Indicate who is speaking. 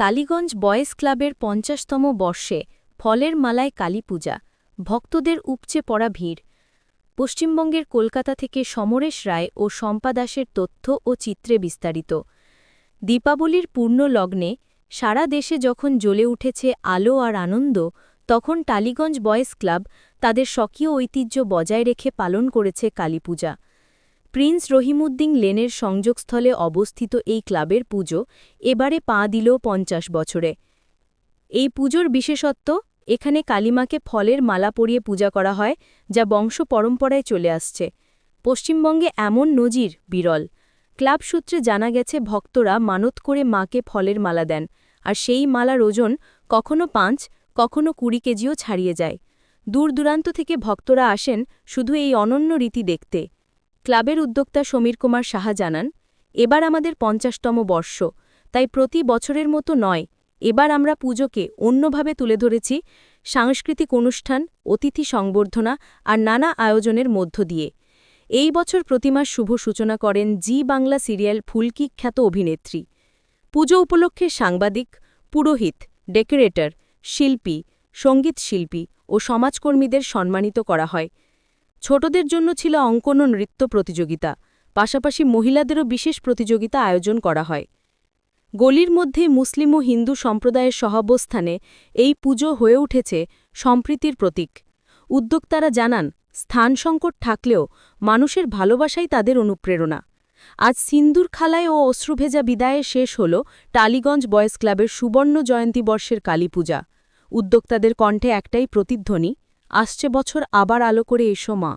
Speaker 1: Tollygunge boys ক্লাবের পঞ্চাশতম বর্ষে ফলের মালায় কালী পূজা, ভক্তদের উপচে পড়া ভিড়। পশ্চিমবঙ্গের কলকাতা থেকে সমরেশ রায় ও শম্পা দাসের তথ্য ও চিত্রে বিস্তারিত। দীপাবলির পূর্ণ লগ্নে সারা দেশে যখন জ্বলে উঠেছে আলো আর আনন্দ, তখন টালিগঞ্জ বয়েজ ক্লাব তাদের স্বকীয় ঐতিহ্য বজায় রেখে পালন করেছে কালীপূজা প্রিন্স রহিমউদ্দিন লেনের সংযোগস্থলে অবস্থিত এই ক্লাবের পুজো এবারে পা দিল পঞ্চাশ বছরে। এই পুজোর বিশেষত্ব, এখানে কালিমাকে ফলের মালা পরিয়ে পূজা করা হয়, যা বংশ পরম্পরায় চলে আসছে। পশ্চিমবঙ্গে এমন নজির বিরল। ক্লাব সূত্রে জানা গেছে, ভক্তরা মানত করে মাকে ফলের মালা দেন, আর সেই মালার ওজন কখনো পাঁচ, কখনো কুড়ি কেজিও ছাড়িয়ে যায়। দূর দূরান্ত থেকে ভক্তরা আসেন শুধু এই অনন্য রীতি দেখতে। ক্লাবের উদ্যোক্তা সমীর কুমার সাহা জানান, এবার আমাদের পঞ্চাশতম বর্ষ, তাই প্রতি বছরের মতো নয়, এবার আমরা পুজোকে অন্যভাবে তুলে ধরেছি সাংস্কৃতিক অনুষ্ঠান, অতিথি সংবর্ধনা আর নানা আয়োজনের মধ্য দিয়ে। এই বছর প্রতিমার শুভ সূচনা করেন জি বাংলা সিরিয়াল ফুলকি খ্যাত অভিনেত্রী। পুজো উপলক্ষে সাংবাদিক, পুরোহিত, ডেকোরেটর, শিল্পী, সংগীত শিল্পী ও সমাজকর্মীদের সম্মানিত করা হয়। ছোটদের জন্য ছিল অঙ্কন ও নৃত্য প্রতিযোগিতা, পাশাপাশি মহিলাদেরও বিশেষ প্রতিযোগিতা আয়োজন করা হয়। গলির মধ্যে মুসলিম ও হিন্দু সম্প্রদায়ের সহাবস্থানে এই পুজো হয়ে উঠেছে সম্প্রীতির প্রতীক। উদ্যোক্তারা জানান, স্থান সংকট থাকলেও মানুষের ভালোবাসাই তাদের অনুপ্রেরণা। আজ সিন্দুর খালায় ও অশ্রুভেজা বিদায়ে শেষ হল টালিগঞ্জ বয়েজ ক্লাবের সুবর্ণ জয়ন্তী বর্ষের কালীপূজা উদ্যোক্তাদের কণ্ঠে একটাই প্রতিধ্বনি আসছে বছর আবার আলো করে এসো মা।